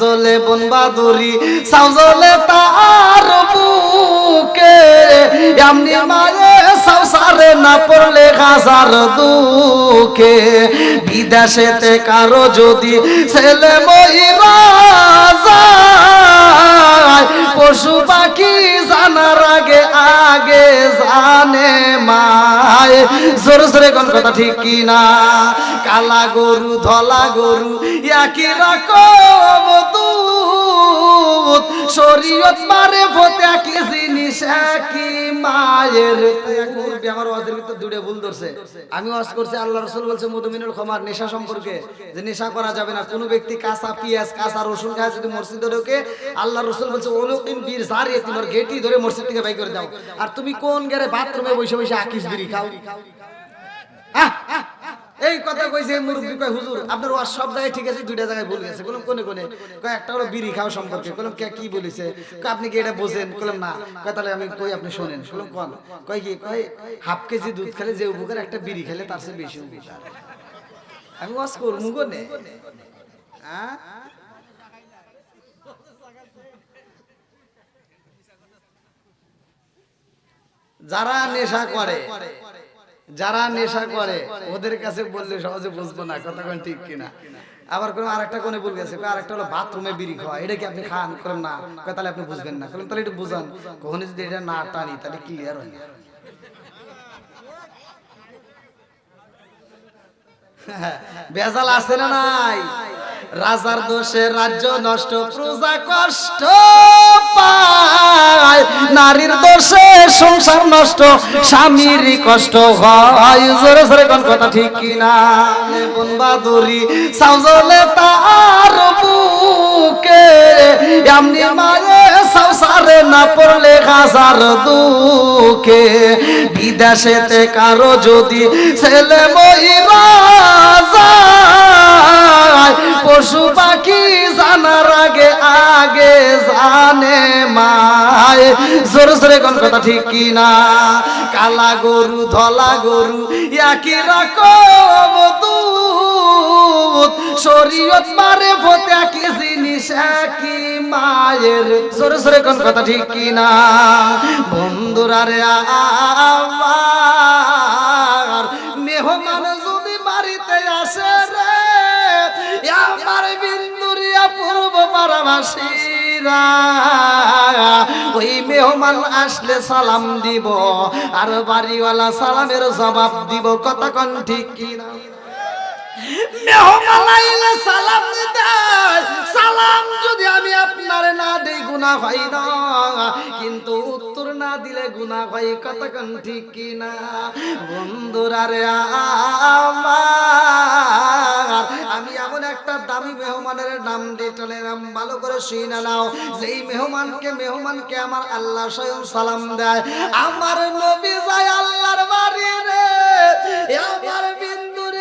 জলে বন বাদুরি সাউ জলে তার বুকে। এমনি মায়ে সাউ সারে না পড়লে হাজার দুকে বিদেশেতে কারও যদি ছেলে মহিলা পশু পাখি জানার আগে আগে জানে মায়। জোরে জোরে কোন কথা ঠিক কি না কালা গরু, ধলা গরু, একই রকম শরীয়ত মারে ভোতে একই জিনিস একই মায়ের আমার ওয়াজের ভিতর দুটো ভুল ধরছে। আমি ওয়াজ করছি আল্লাহ রসুল বলছে মধুমিনুল খমার নেশা সম্পর্কে। যে নেশা করা যাবে না কোনো ব্যক্তি কাঁচা পিঁয়াজ কাঁচা রসুন খায় যদি মসজিদে ঢোকে আল্লাহ রসুল বলছে ওলুকিন বীর জারিয়ে তোমার গেটি ধরে মসজিদ থেকে বাই করে দাও। আর তুমি কোন গেরে বাথরুমে বসে বসে আকিস বিড়ি খাও? আহ, এই কথা কইছে মুরব্বি কয়, হুজুর, আপনার ওয়াজ সব জায়গায় ঠিক আছে, দুইটা জায়গায় ভুল গেছে। কোনে কোনে? কয়, একটা হলো বিড়ি খাওয়া সম্পর্কে। কে, কি বলেছে? কয়, আপনি কি এটা বোঝেন? না। কয়, তাহলে আমি কই, আপনি শোনেন। কয়, কি? কয়, হাফ কেজি দুধ খেলে যে উপকার, একটা বিড়ি খেলে তার চেয়ে বেশি উপকার। আমি ওয়াজ করব কোনে হ্যাঁ? যারা নেশা করে যারা নেশা করে, ওদের কাছে বললে সহজে বুঝব না, কথা কোন ঠিক কিনা। আবার কোন আরেকটা কোনে ভুল গেছে আরেকটা হলো বাথরুমে বিড়ি খাওয়া, এটা কি আপনি খান? করেন না। তাহলে আপনি বুঝবেন না। করেন তাহলে একটু বুঝান, কখনো যদি এটা না টানি, তাহলে ক্লিয়ার হয় না। বেজাল আছে না নাই? রাজার দোষে রাজ্য নষ্ট, প্রজা কষ্ট পায়। সংসার নষ্ট, স্বামীর কষ্ট হয়। জোরে জোরে কোন কথা ঠিক কিনা? বন বাদুরি সাউজলে তার বুকে, এমনি মায়ে সংসারে না পড়লে হাজার দুকে বিদেশেতে কারও যদি ছেলে মহিলা পশু পাখি জানার আগে আগে জানে মায়। জোরে জোরে কোন কথা ঠিক কি না কালা গরু, ধলা গরু, একই রকম শরীয়ত ভোতে একই জিনিস, একই মায়ের। জোরে জোরে কোন কথা ঠিক কি না বন্ধুরা রে আমার, মেহমান ওই মেহমান আসলে সালাম দিব আর বাড়িওয়ালা সালামের জবাব দিব কথা কন ঠিক কিনা? সালাম সালাম যদি আমি আপনার না হয় না। কিন্তু উত্তর না দিলে হয় ঠিক না বন্ধুরা রে আমার, আমি এমন একটা দামি মেহমানের নাম দিয়ে নাম ভালো করে শুনে নাও। যেই মেহমানকে মেহমানকে আমার আল্লাহ স্বয়ং সালাম দেয়। আমার নবী যায় আল্লাহর বাড়ি রে। আমার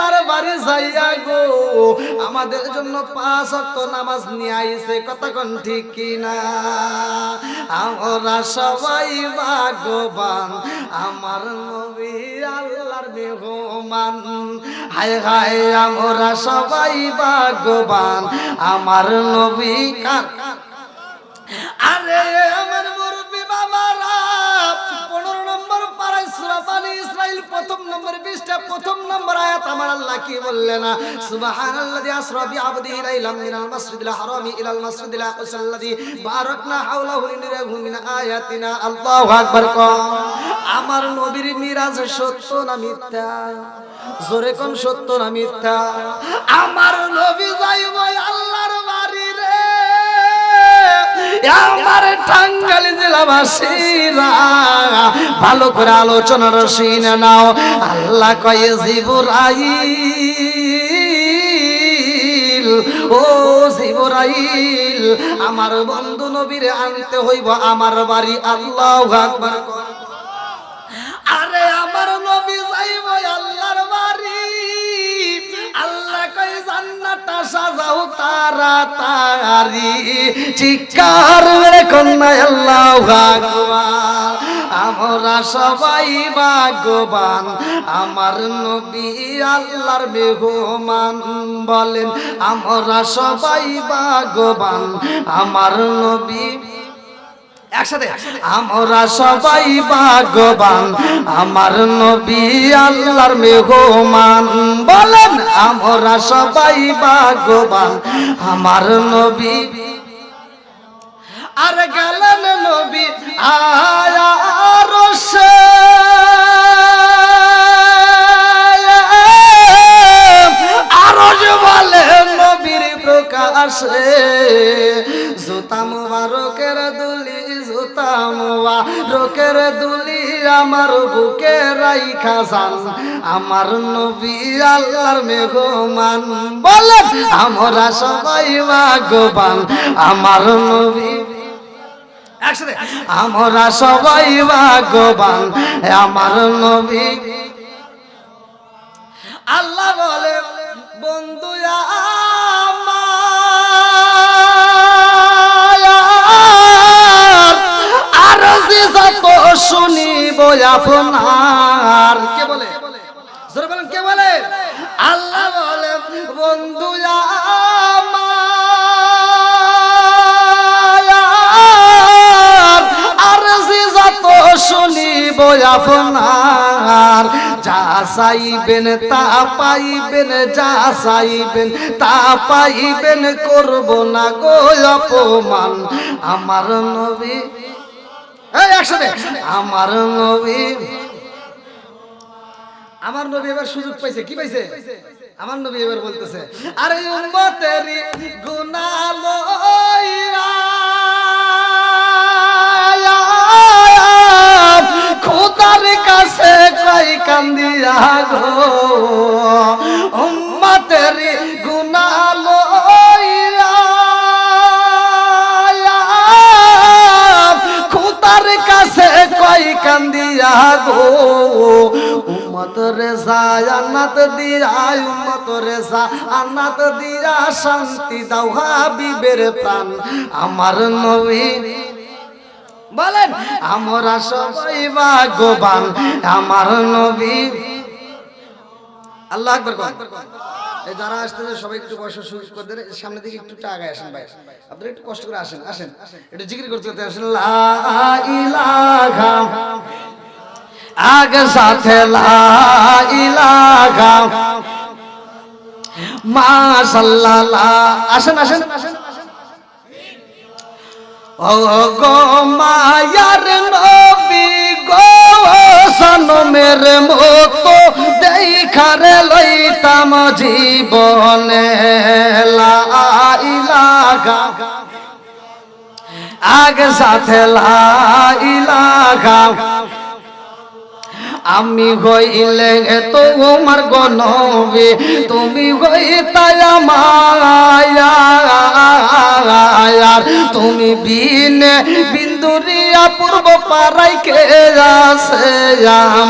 আল্লাহর বাড়ি যাইয়া গো। আমাদের জন্য পাঁচ ওয়াক্ত নামাজ নিয়ে আইছে কতক্ষণ ঠিক কিনা? আমরা সবাই ভাগ্যবান, আমার নবী আল্লাহর মেহমান। হায় হায়, আমরা সবাই ভাগ্যবান, আমার নবী কার? আরে আমার বিশটা প্রথম নম্বর আয়াত আমার আল্লাহ কি বললেন? সুবহানাল্লাযী আসরা মিনাল মাসজিদিল হারামি ইলাল মাসজিদিল আকসাল্লাযী বারাকনা হাওলাহু মিন আয়াতিনা। আল্লাহু আকবার আমার নবীর মিরাজ সত্য না মিথ্যা? জোরে কোন সত্য না মিথ্যা? আমার নবী যাইব রে আমার টাঙ্গালি জেলাবাসীরা, ভালো করে আলোচনার সিন নাও। আল্লাহ কয়ে জিবুরাই ও জিবরাইল, আমার বন্ধু নবীর আনতে হইব আমার বাড়ি, আল্লাহ আকবার সাজাও তারা তারি চিকার কন্যা আল্লাহ আকবার। আমরা সবাই ভাগবান আমার নবী আল্লাহর মেহমান বলেন, আমরা সবাই ভাগবান আমার নবী আমরা সবাই ভাগ্যবান, আমার নবী আল্লাহর মেহমান। বলেন, আমরা সবাই ভাগ্যবান, আমার নবী। আর গেলেন নবী, আয়া প্রকাশে জুতা মুবারকের দুলি, জুতা মুবারকের দুলি আমার বুকে রাইখা যান। আমার নবী আল্লাহর মেঘমান বলেন, আমরা সবাই ভাগ্যবান। আমার নবী আমরা সবাই ভাগ্যবান। আমার নবী, আল্লাহ বলে বন্ধু শুনিব আপনার। কে বলে? জোরে বলেন, কে বলে? আল্লাহ বলে, বন্ধু আর যে যত শুনিব আপনার, যা চাইবেন তা পাইবেন, যা চাইবেন তা পাইবেন, করব না গো অপমান। আমার নবী আমার নবী। আমার নবী এবার সুযোগ পাইছে কি পাইছে? আমার নবী এবার বলতেছে আরে খোদার কাছে কই কান্দিয়া গো। উম্মতেরই কান্দিয়া গো উম্মত রে জান্নাত দিয়া উম্মত রে জান্নাত দিয়া শান্তি দাও হাবিবের প্রাণ আমার নবী বলেন আমরা সবাই ভাগ্যবান আমার নবী আল্লাহ আকবার যারা আসতেছে সবাই একটু বসে শুরু করে দেন। সামনের দিকে একটু আগে আসেন ভাই। আপনারা একটু কষ্ট করে আসেন আসেন। একটু জিকির করতে করতে আসেন। আগে সাথে ইলাহা মাশাল্লাহ আসেন আসেন আসেন। গো মায়ার নবী গো সনমের মতো দেখার লইতাম জীবনে। লা ইলাহা আগে সাথে লা ইলাহা আমি হইলে তো আমার গনবে তুমি হইতাই মায়ার তুমি বিনে বিন্দুরিয়া পূর্ব পাড়াই কে আছে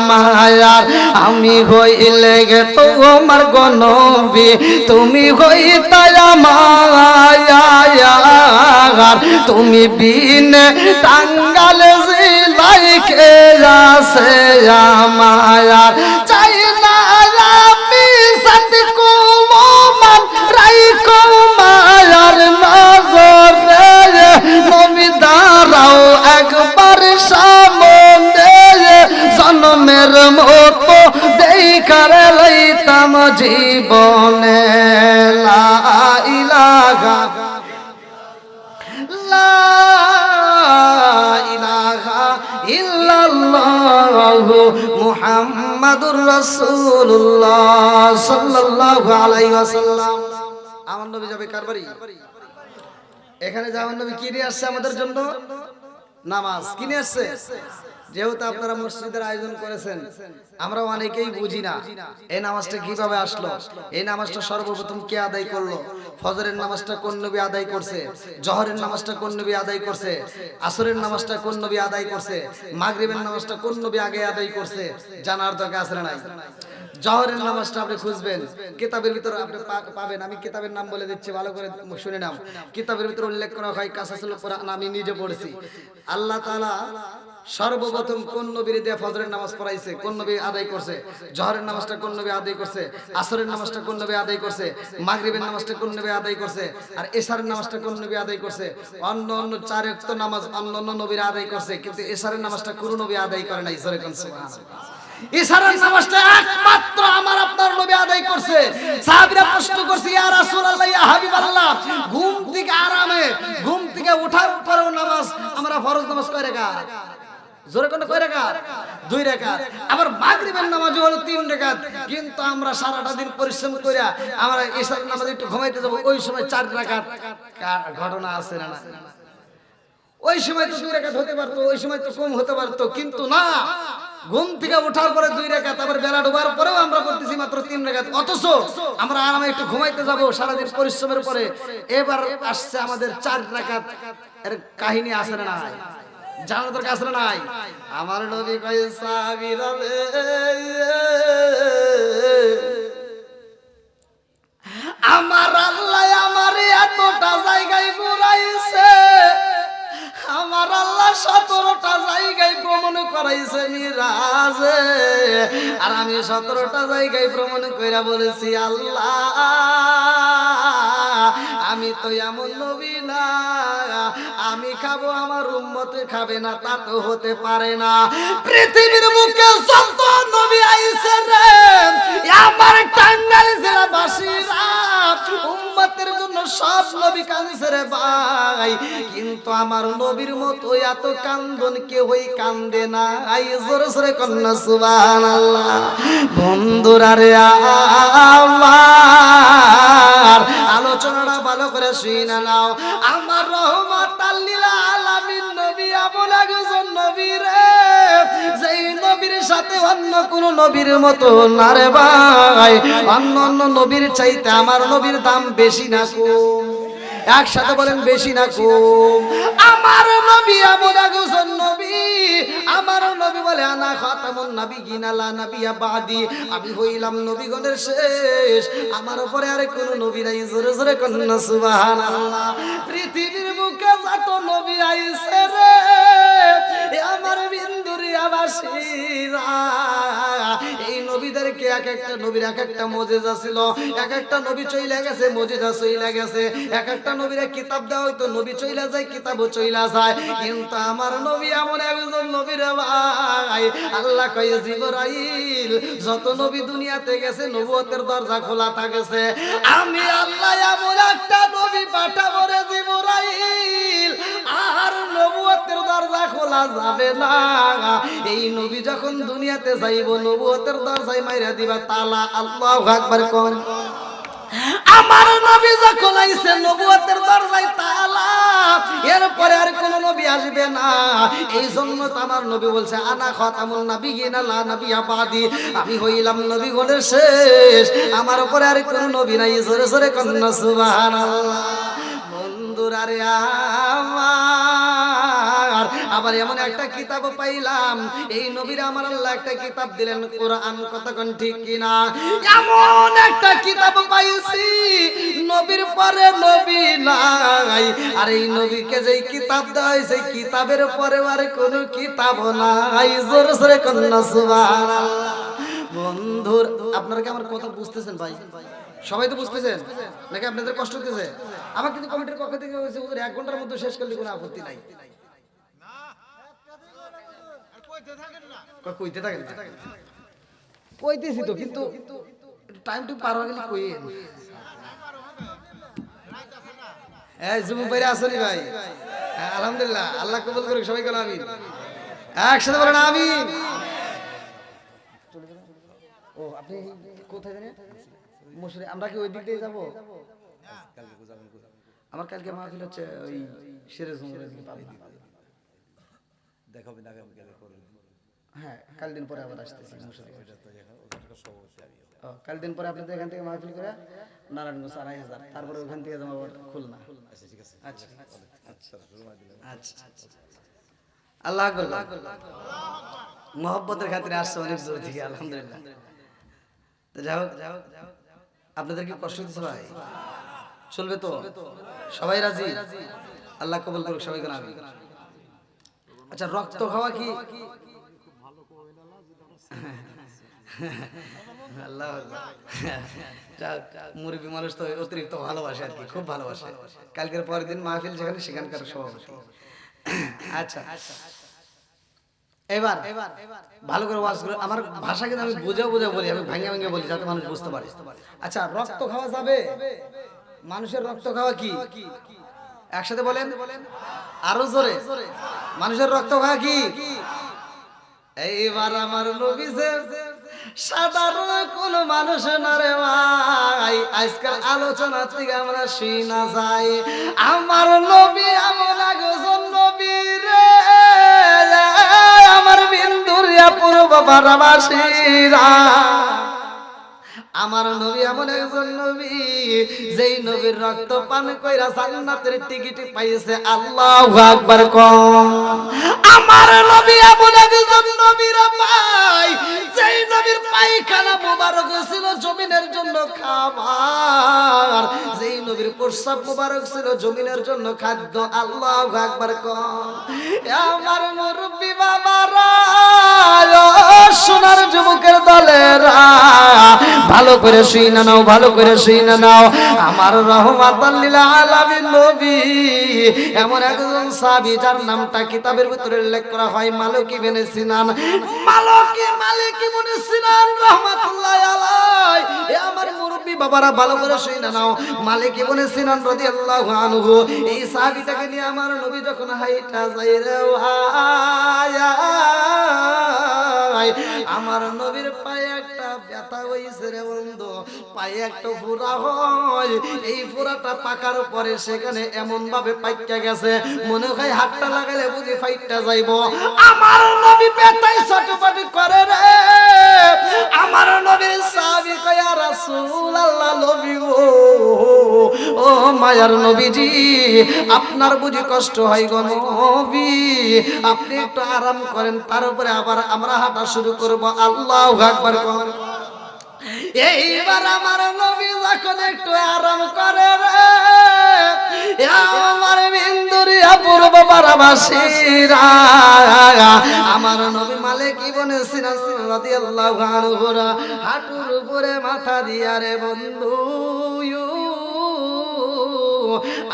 মায়ার আমি হইলে তো আমার গনবে তুমি হইতাই মায়ার তুমি বিনে টাঙ্গাল জিলাই কে আছে মায়ার চাই না আমি সত কুমান রাই কুমার নজরে নবী দাঁড়াও একবার সামনে, জন্মের মতো দেখার লইতাম জীবনে লা মুহাম্মাদুর রাসূলুল্লাহ সাল্লাল্লাহু আলাইহি ওয়াসাল্লাম। আমার নবী যাবে কার বাড়ি? এখানে যাওয়ার নবী কি নিয়ে আসছে আমাদের জন্য? নামাজ। কি নিয়ে আসছে? যেহেতু আপনারা মসজিদের আয়োজন করেছেন, আমরা অনেকেই বুঝি না এই নামাজটা কীভাবে আসলো এই নামাজটা সর্বপ্রথম কে আদায় করল, ফজরের নামাজটা কোন নবী আদায় করছে, জহরের নামাজটা কোন নবী আদায় করছে, আসরের নামাজটা কোন নবী আদায় করছে, মাগরিবের নামাজটা কোন নবী আগে আদায় করছে, জানার দরকার আছে নাই? জহরের নামাজটা আপনি খুঁজবেন, কিতাবের ভিতরে আপনি পাবেন, আমি কিতাবের নাম বলে দিচ্ছি, ভালো করে শুনে নাও। কিতাবের ভিতরে উল্লেখ করা হয়, কাসাসুল কোরআন, আমি নিজে পড়েছি। আল্লাহ তাআলা সর্বপ্রথম কোন নবীর দিয়ে ফজরের নামাজ পড়াইছে? কোন নবী আদায় করছে? জহরের নামাজটা কোন নবী আদায় করছে? আসরের নামাজটা কোন নবী আদায় করছে? মাগরিবের নামাজটা কোন নবী আদায় করছে? আর এশারের নামাজটা কোন নবী আদায় করছে? অন্য অন্য চার ওয়াক্ত নামাজ অন্য অন্য নবীরা আদায় করছে, কিন্তু এশারের নামাজটা কোন নবী আদায় করে নাই। জোরে কোন ইশারার নামাজটা একমাত্র আমার আপনার নবী আদায় করছে। সাহাবীরা প্রশ্ন করছে, ইয়া রাসূলুল্লাহ, ইয়া হাবিবাল্লাহ, ঘুম থেকে আরামে, ঘুম থেকে ওঠার পরেও নামাজ আমরা ফরজ নামাজ কয় রাকাত? জোরে কোন কয় দুই আবার মাগরিবের নামাজ হলো তিন কিন্তু আমরা সারাটা দিন পরিশ্রম কইরা আমরা নামাজ একটু ঘুমাইতে যাব, ওই সময় চার ঘটনা আছে না ওই সময় তো দুই হতে পারতো, ওই সময় তো কম হতে পারতো, কিন্তু না। ঘুম থেকে ওঠার পরে দুই রেখাত, আবার বেলা ডোবার পরেও আমরা করতেছি মাত্র তিন রেখাত। অথচ আমরা আরামে একটু ঘুমাইতে যাব সারাদিন পরিশ্রমের পরে। এবার আসছে আমাদের চার রেখাত। এর কাহিনী আসে না দরকার না নাই? আমার নবী কয় সাহাবীরা রে, আমার আল্লাহ আমার এতটা জায়গায় ঘুরাইছে। আমার আল্লাহ সতেরোটা জায়গায় ভ্রমণ করাইছে মিরাজে। আর আমি সতেরোটা জায়গায় ভ্রমণ কইরা বলেছি আল্লাহ আমি তো এমন নবী না। আমি খাব আমার উম্মতে খাবে না তা তো হতে পারে না। পৃথিবীর মুখে যত নবী আইছে রে। আমার টাঙ্গাইল জেলাবাসীরা উম্মতের জন্য সব নবী কাঁদছে রে ভাই। কিন্তু আমার নবীর মতো এত কান্দন কেউই কান্দে না আই জোরে জোরে কন্যা সুবহানাল্লাহ। বন্ধুরা রে আমার আলোচনাটা ভালো করে শুনে নাও। আমার রহমত নবীর সাথে অন্য কোন নবীর মতো না রে ভাই। অন্য অন্য নবীর চাইতে আমার নবীর দাম বেশি না কম একসাথে বলেন, বেশি না কম আমার নবী এমন একজন নবী, আমার নবী বলে, আনা খাতামুন নবী গিনালা নবিয়া বাদি। আমি হইলাম নবীগণের শেষ। আমার উপরে আর কোন নবী নাই, জোরে জোরে কন্যা, সুবহানাল্লাহ। পৃথিবীর বুকে যত নবী আইছে রে আমার বিন্দুরি আবাসীরা। এই নবীদেরকে এক একটা নবীর এক একটা মজেজা ছিল। এক একটা নবী চইলা গেছে, মজেজা চইলা গেছে। এক একটা নবীরে কিতাব দেওয়া হইতো, নবী চইলা যায়, কিতাবও চইলা যায়। কিন্তু আমার নবী এমন একজন নবীর ভাই, আল্লাহ কয়ে, জিবরাইল, যত নবী দুনিয়াতে গেছে, নবুয়তের দরজা খোলা থাকেছে। আমি আল্লাহ এমন একটা নবী পাঠাবো রে জিবরাইল, আর নবুয়তের দরজা খোলা যাবে না। এই নবী যখন দুনিয়াতে যাইব, নবুয়তের দরজায় মাইরা দিবা, তালা আল্লাহু আকবার কোন আমার নবী যখন আইছে, নবুয়তের দরজায় তালা। এরপরে আর কোন নবী আসবে না। এই জন্য তো আমার নবী বলছে, আনা খাতামুন নাবিয়িন, লা নাবিয়া বাদি। আমি হইলাম নবী গণের শেষ। আমার উপরে আর কোন নবী নাই। জোরে জোরে কন্যা, সুবহানাল্লাহ। বন্ধুরা রে আমার। আবার এমন একটা কিতাব পাইলাম, এই নবীর আমার আল্লাহ একটা কিতাব দিলেন, কোরআন কতক্ষণ ঠিক কিনা? এমন একটা কিতাব পাইছি, নবীর পরে নবী নাই, আর এই নবীকে যেই কিতাব দেয় সেই কিতাবের পরে আর কোনো কিতাব নাই। জোরে জোরে কন্যা বন্ধুর, আপনারা কি আমার কথা বুঝতেছেন ভাই? সবাই তো বুঝতেছেন? নাকি আপনাদের কষ্ট হতেছে আমার কিন্তু কমিটির পক্ষ থেকে হয়েছে এক ঘণ্টার মধ্যে শেষ করলে কোনো আপত্তি নাই। কইতে থাকেন না। কইতেছি তো কিন্তু টাইম টু পার হয়ে গেলে এই জুমু বাইরে আসনি ভাই। হ্যাঁ, আলহামদুলিল্লাহ আল্লাহ কবুল করুক সবাই কেন আমিন। একসাথে বলেন আমিন। ও আপনি কোথায় জানেন? মসুরি আমরা কি ওই দিক দিয়ে যাব? আমার কালকে মাহফিল হচ্ছে ওই সিরাজ দেখাবেন আগামী কালে করবেন হ্যাঁ কাল দিন পরে আবার আসতেছি কাল দিন পরে আপনাদের এখান থেকে মাহফিল করে নারায়ণগঞ্জ আড়াই হাজার। তারপরে ওখান থেকে যাব আবার খুলনা। আচ্ছা ঠিক আছে। আচ্ছা আচ্ছা আচ্ছা আল্লাহ আকবার মহব্বতের খাতিরে আসছে অনেক দূর থেকে আলহামদুলিল্লাহ। তো যাই হোক আপনাদের কি কষ্ট হচ্ছে ভাই? চলবে তো? সবাই রাজি? আল্লাহ কবুল করুক সবাইকে আচ্ছা রক্ত খাওয়া কি মানুষ তো অতিরিক্ত ভালোবাসে আর কি, খুব ভালোবাসে। কালকের পরের দিন মাহফিল যেখানে, সেখানকার সভাপতি। আচ্ছা। এবার, ভালো করে ওয়াজ করে, আমার ভাষা কিন্তু আমি বুঝে বুঝে বলি, আমি ভাঙে ভাঙে বলি, যাতে মানুষ বুঝতে পারে। আচ্ছা রক্ত খাওয়া যাবে? মানুষের রক্ত খাওয়া কি? একসাথে বলেন। আরও জোরে। মানুষের রক্ত খাওয়া কি? এইবার আমার নবী সাধারণ কোন মানুষ না রে ভাই। আজকাল আলোচনা থেকে আমরা শুই যাই। আমার নবী এমন একজন নবী রে। আমার বিন্দুরিয়া পূর্ব বারাবাসীরা। আমার নবী এমন একজন নবী, যেই নবীর রক্ত পান কইরা জান্নাতের টিকিট পাইছে। আল্লাহু আকবার কম আমার নবী এমন একজন নবীর ভাই, যেই নবীর পায়খানা মুবারক ছিল জমিনের জন্য খাবার। যেই নবীর প্রস্রাব মুবারক ছিল জমিনের জন্য খাদ্য। আল্লাহু আকবার কম আমার মুরব্বি বাবারা সোনার যুবকের দলেরা, ভালো করে শুই না নাও, ভালো করে শুই না নাও। আমার রহমাত আলামিন নবী, এমন একজন সাহাবী যার নামটা কিতাবের ভিতরে উল্লেখ করা হয়, মালিক ইবনে সিনান। মালিক মালিক ইবনে সিনান, রাহমাতুল্লাহ আলাই এ আমার মুরব্বি বাবারা, ভালো করে শুই না নাও। মালিক ইবনে সিনান রাদিয়াল্লাহু আনহু, এই সাহাবীটাকে নিয়ে আমার নবী যখন হাইটা যাই রে ভাই আমার নবীর পায়ে একটা ব্যথা হইছে রে বন্ধু। পায়ে একটা ফোড়া হয়। এই ফোড়াটা পাকার পরে সেখানে এমন ভাবে পাইকা গেছে। মনে হয় হাতটা লাগালে বুঝি ফাইটটা যাইব। আমার নবী ব্যথায় ছটপটি করে রে। আমার নবীর সাহাবী কয়া রাসূল আল্লাহ গো। ও মায়ার নবীজি, আপনার বুঝি কষ্ট হয় গো নবী। আপনি একটু আরাম করেন, তার উপরে আবার আমরা হাঁটা শুরু করব। আল্লাহ আকবার এইবার আমার নবী যখন একটু আরাম করে রে আমার বিন্দুরিয়া পূর্ব পারাবাসীরা আমার নবী মালিক ইবনে সিনান রাদিয়াল্লাহু আনহু হাঁটুর উপরে মাথা দিয়া রে বন্ধু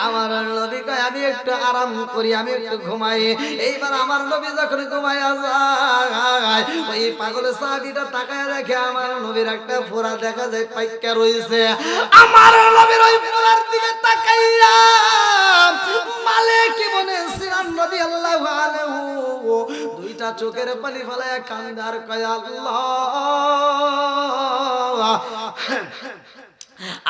আমার নবী কয়, আমি একটু আরাম করি, আমি একটু ঘুমাই। এইবার আমার নবী যখন ঘুমাইয়া যায়, ওই পাগলের সাহাবিটা তাকায় দেখে আমার নবীর একটা ফোড়া দেখা যায় পাইকা রয়েছে আমার নবীর ওই ফোড়ার দিকে তাকাইয়া মালিক মনে সিনান নবী আল্লাহ দুইটা চোখের পানি ফেলায় কান্দার কয়, আল্লাহ!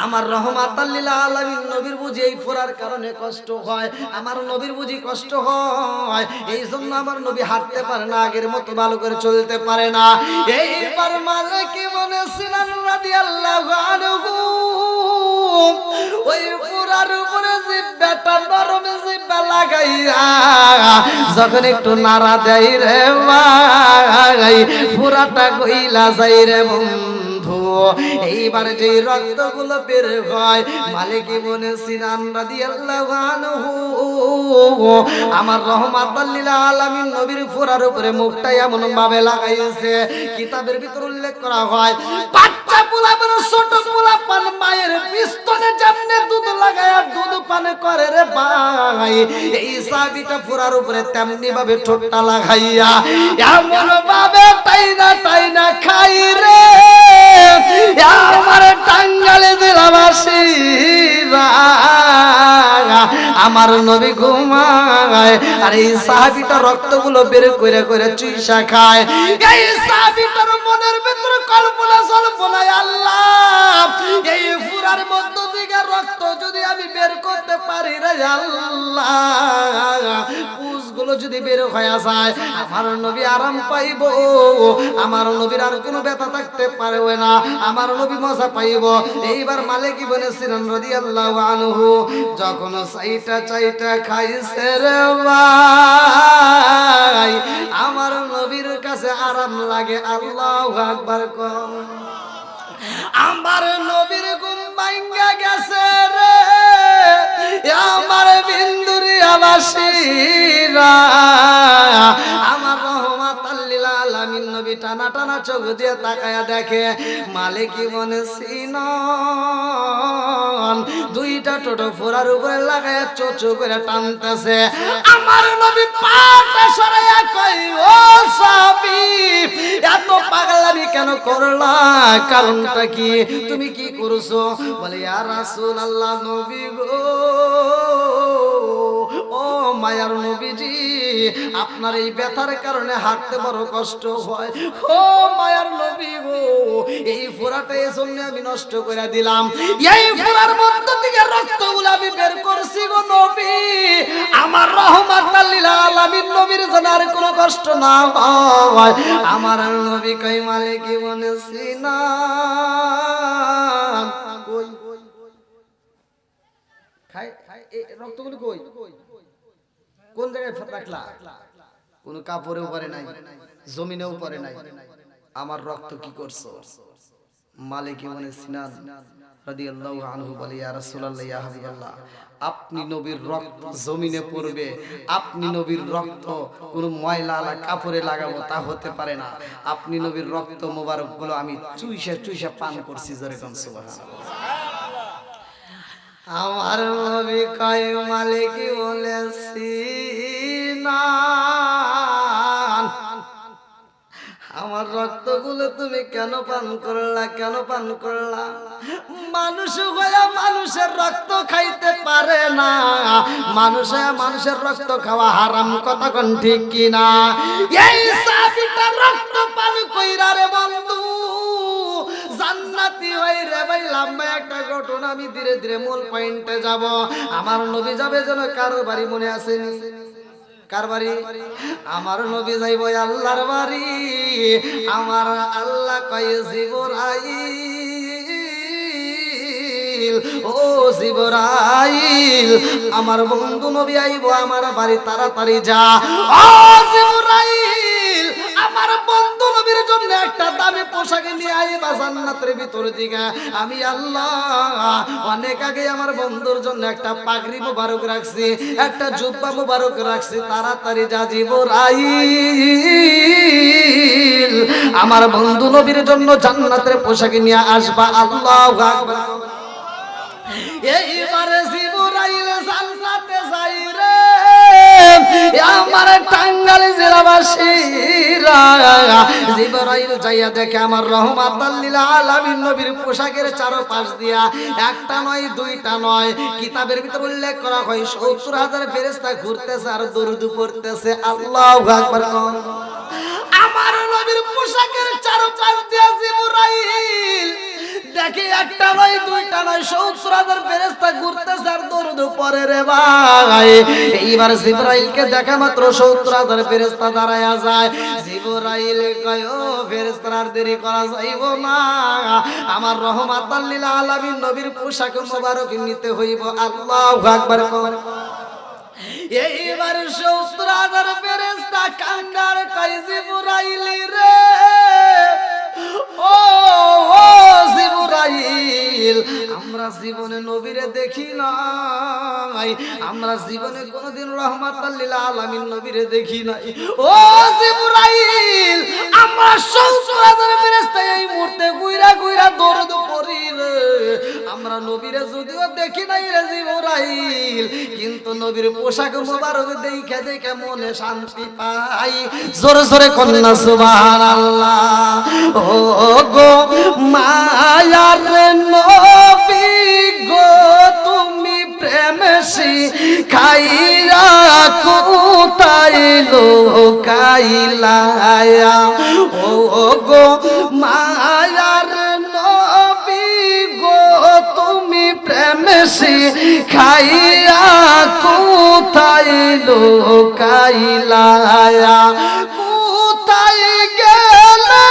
আমার রহমাত আলামিন নবীর বুঝি এই ফোরার কারণে কষ্ট হয়, আমার নবীর বুঝি কষ্ট হয় এই জন্য আমার নবী হাঁটতে পারে না, আগের মতো ভালো করে চলতে পারে না। এইবার মাঝে কি মনে সিনান রাদিয়াল্লাহু আনহু। ওই পুরার উপরে জিব্বাটা নরম জিব্বা লাগাইয়া যখন একটু নাড়া দেয় রে ভাই পুরাটা কইলা যাই রে বন্ধু। এইবার যে রক্তগুলো বের হয়, মালিক ইবনে সিনান রাদিয়াল্লাহু আনহু, আমার রহমাতুল্লিল আলামিন নবীর ফোরার উপরে মুখটা এমন ভাবে লাগাইছে, কিতাবের ভিতর উল্লেখ করা হয়, বাচ্চা পোলা ছোট পোলা পান মায়ের পিস্তনে জামনে দুধ লাগায়া পান করে রে ভাই। এই সাবিটা ফুরার উপরে তেমনি ভাবে ঠোঁটটা লাগাইয়া, এমন ভাবে তাই না তাই না খাই রে। আমার টাঙ্গালে জেলাবাসীরা আমার নবী ঘুমায়, আর এই সাহাবিটা রক্তগুলো বের করে করে চুইসা খায়। এই সাহাবিটার মনের ভিতরে কল্পনা জল্পনায় আল্লাহ, এই ফুরার মধ্য থেকে রক্ত যদি আমি বের করতে পারি রে আল্লাহ। পুষগুলো যদি বের হয়ে যায়, আমার নবী আরাম পাইব। আমার নবীর আর কোনো ব্যথা থাকতে পারবে না। আমার নবী মজা পাইব। এইবার মালিক বলে সিরান রাদিয়াল্লাহু আনহু যখন চাইটা চাইটা খাইছে রে ভাই, আমার নবীর কাছে আরাম লাগে, আল্লাহু আকবার কম। আমার নবীর ঘুম ভাঙ্গা গেছে রে আমার বিন্দুরি আবাসীরা আমার রহমান টানা টানা চোখ দিয়ে তাকায়া দেখে মালিকি মনে সিনন দুইটা টোটো ফোরার উপরে লাগায় চোচো করে টানতেছে। আমার নবী পাটা কই ও সাবি এত পাগলামি কেন করলা? কারণটা কি? তুমি কি করছ? বলে আর ইয়া রাসূলুল্লাহ, নবী গো। ও মায়ার নবীজি, আপনার এই ব্যথার কারণে হাঁটতে বড় কষ্ট হয়। ও মায়ার নবী গো, এই ফোড়াটা এই জন্য আমি নষ্ট করে দিলাম। এই ফোড়ার মধ্য থেকে রক্তগুলো আমি বের করছি গো নবী। আমার রহমত আল্লিল আলামিন নবীর যেন আর কোনো কষ্ট না হয়। আমার নবী কই মালিকি মনে সিনা? কই? খাই খাই রক্তগুলো কই? কোন জায়গায় রাখলা? কোন কাপড়েও পরে নাই, জমিনেও পরে নাই। আমার রক্ত কি করছ? মালিক ইবনে সিনান রাদিয়াল্লাহু আনহু বলে, ইয়া রাসূলুল্লাহ, ইয়া হাবিবাল্লাহ, আপনি নবীর রক্ত জমিনে পড়বে। আপনি নবীর রক্ত কোন ময়লা কাপড়ে লাগাবো তা হতে পারে না। আপনি নবীর রক্ত মোবারকগুলো আমি চুইসা চুইসা পান করছি যেরকম সুবহানাল্লাহ। আমার নবী কয়, মালিকি বলেছি না আমার রক্তগুলো তুমি কেন পান করলা, কেন পান করলা? মানুষ হয়ে মানুষের রক্ত খাইতে পারে না। মানুষ মানুষের রক্ত খাওয়া হারাম, কথা কোন ঠিক কিনা? এই সাবিটা রক্ত পান কইরা রে বন্ধু আমি ধীরে ধীরে মূল পয়েন্টে যাব। আমার নবী যাবে যেন কারও বাড়ি মনে আসেনি। কার বাড়ি? আমার নবী যাইব আল্লাহর বাড়ি। আমার আল্লাহ কয় জীবরাই ও জিবরাইল, আমার বন্ধু নবী আইব, আমার বাড়ি তাড়াতাড়ি যা। ও জিবরাইল আমার বন্ধু নবীর জন্য একটা দামি পোশাক নিয়ে আইবা জান্নাতের ভিতর দিকে। আমি আল্লাহ, অনেক আগে আমার বন্ধুর জন্য একটা পাগড়ি মোবারক রাখছি, একটা জুব্বা মোবারক রাখছি, তাড়াতাড়ি যা জিবরাইল আমার বন্ধু নবীর জন্য জান্নাতের পোশাক নিয়ে আসবা আল্লাহু এইবারে আমার টাঙ্গাল জেলাবাসীরা জিবরাইল যাইয়া দেখে আমার রহমাত আল্লিল আলামিন নবীর পোশাকের চারপাশ দিয়া একটা নয়, দুইটা নয় কিতাবের ভিতর উল্লেখ করা হয়, সত্তর হাজার ফেরেস্তা ঘুরতেছে আর দরুদ পড়তেছে। আল্লাহ আকবার। আমার নবীর পোশাকের চারো চারপাশ দিয়া জিবরাইল দেখি একটা নয়, দুইটা নয় সত্তর হাজার ফেরেস্তা ঘুরতেছে আর দরুদ পরে রে ভাই। এইবার জিব্রাইলকে দেখা মাত্র সত্তর হাজার ফেরেস্তা দাঁড়ায়া যায়। জিব্রাইল কয়, ও ফেরেস্তার দেরি করা যাইব না। আমার রহমাত আল্লিল আলামিন নবীর পোশাক মোবারক নিতে হইব। আল্লাহু আকবার কর। এইবার সত্তর হাজার ফেরেস্তা কান্দার কয়, জিব্রাইল রে জিবরাইল আমরা জীবনে নবীরে দেখি নাই। আমরা জীবনে কোনোদিন রহমাতাল্লিল আলামিন নবীরে দেখি নাই। ও জিব্রাইল, আমরা সত্তর হাজার ফেরেশতা এই মুহূর্তে গুইরা গুইরা দৌড় করি আমরা নবীরে যদিও দেখি নাই রে জিবরাইল, কিন্তু নবীর পোশাক মোবারক দেখে দেখে মনে শান্তি পাই। জোরে জোরে কন্যা, সুবহানাল্লাহ। ও গো মায়ার নবী গো, তুমি প্রেম শিখাইয়া কোথায় লোকাইলা ও গো মায়ার শিখাইয়া কোথায় লোকাইলা কোথায় গেলে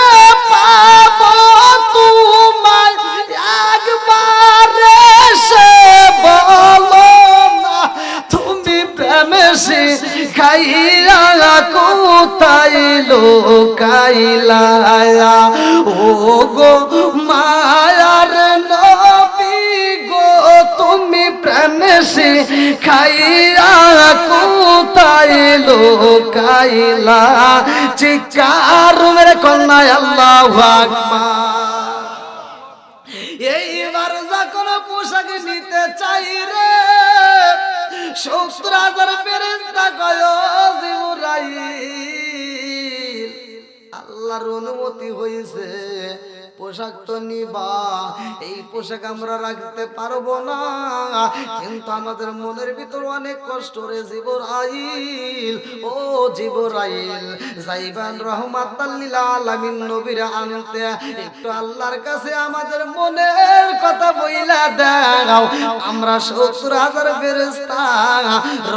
শিখাইয়া কোথায় লোকাইলা ও গো মায়ার খাইয়া কোথায় লোকাইলা? চিকার মেরে কন্যায় আল্লাহ এইবার যখন পোশাক নিতে চাই রে সত্তর হাজার কয় জিবরাইল, আল্লাহর অনুমতি হয়েছে পোশাক তো নিবা, এই পোশাক আমরা রাখতে পারব না। কিন্তু আমাদের মনের ভিতর অনেক কষ্ট রে জীবর আইল ও জীবর আইল যাইবান রহমাতাল্লিল আলামিন নবীর আনতে, একটু আল্লাহর কাছে আমাদের মনের কথা বইলা দাও। আমরা সত্তর হাজার ফেরেস্তা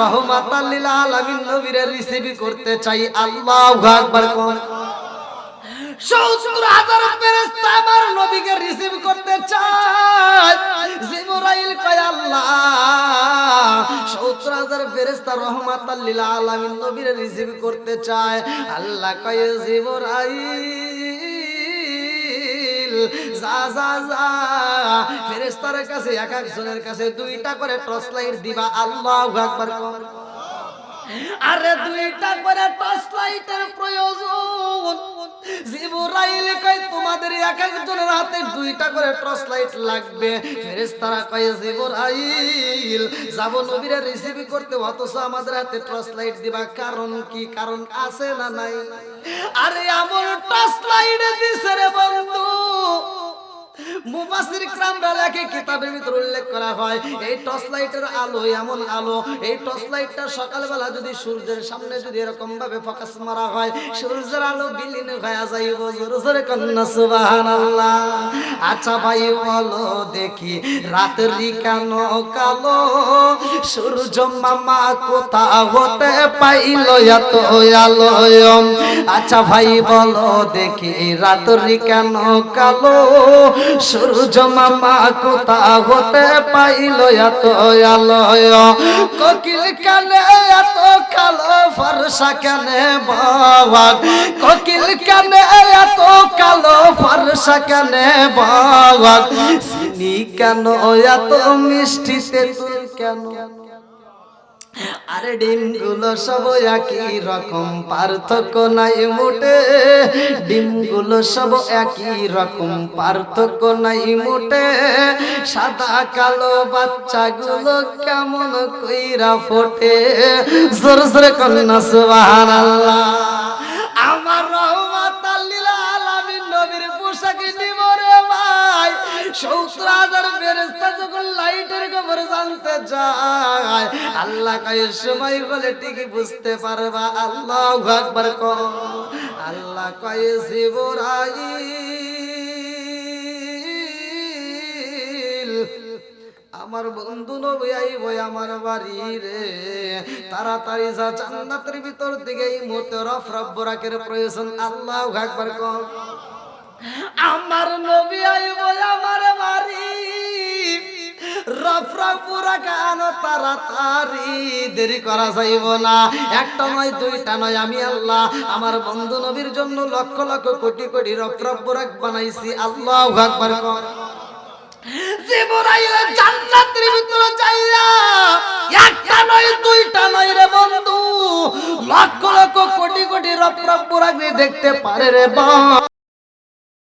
রহমাতাল্লিল আলামিন নবীর রিসিভ করতে চাই। আল্লাহু আকবার, কোন সত্তর হাজার ফেরেশতা আমার নবীকে রিসিভ করতে চায়। জিবরাইল কয়, আল্লাহ, সত্তর হাজার ফেরেশতা রহমাতাল লিল আলামিন নবীরে রিসিভ করতে চায়। আল্লাহ কয়, জিবরাইল, যা যা যা, ফেরেশতার কাছে, এক একজনের কাছে দুইটা করে টর্চ লাইট দিবা, আল্লাহু আকবার আরে দুইটা করে টর্চ লাইটের প্রয়োজন। জিবরাইল কয়, তোমাদের এক একজনের দুইটা করে টর্চ লাইট লাগবে। ফেরেশতারা কয়, জিবরাইল, যাব নবীরা রিসিভ করতে, অথচ আমাদের হাতে টর্চ লাইট দিবা কারণ কি? কারণ আছে না নাই? আরে আমার টর্চ লাইট দিছে রে বন্ধু। মুফাসির বেলাকে কিতাবের ভিতর উল্লেখ করা হয়, এই টর্চ লাইটের আলো এমন আলো, এই টর্চ লাইটটা সকালবেলা যদি সূর্যের সামনে যদি এরকম ভাবে ফোকাস মারা হয়, সূর্যের আলো বিলীন হয়ে যাইব, জোরে জোরে সুবহানাল্লাহ। আচ্ছা ভাই, বলো দেখি, রাত্রি কেন কালো? সূর্য মামা কোথা হতে পাইল এত আলো? আচ্ছা ভাই, বলো দেখি, রাত্রি কেন কালো? সূর্য মামা কোথা হতে পাইল এত আলয়? কোকিল কানে এত কালো ফর্সা কানে বাবা কোকিল কানে এত কালো ফর্সা কানে বাবা কেন এত মিষ্টিতে তুই কেন আরে ডিমগুলো সব একই রকম, পার্থক্য নাই মোটে। ডিমগুলো সব একই রকম, পার্থক্য নাই মোটে। সাদা কালো বাচ্চাগুলো কেমন কইরা ফোটে। জোর জোরে কন্যা, সুবহানাল্লাহ। আমার রহমাত আলামিন নবীর পোশাক ভাই আল্লাহ বলে বুঝতে আল্লাহ আল্লাহ আমার বন্ধু নবী আইব আমার বাড়ি রে। তাড়াতাড়ি যা, জান্নাতের ভিতর দিকে এই রফ রব বরাকের প্রয়োজন, আল্লাহ আকবার কর। আমার নবী আইব, আমার বাড়ি। দেরি করা না। নয়, দুইটা আমি আল্লাহ। আমার বন্ধু নবীর জন্য লক্ষ লক্ষ কোটি কোটি আল্লাহ দুইটা রে বন্ধু। লক্ষ লক্ষ কোটি কোটি দেখতে পারে রে বা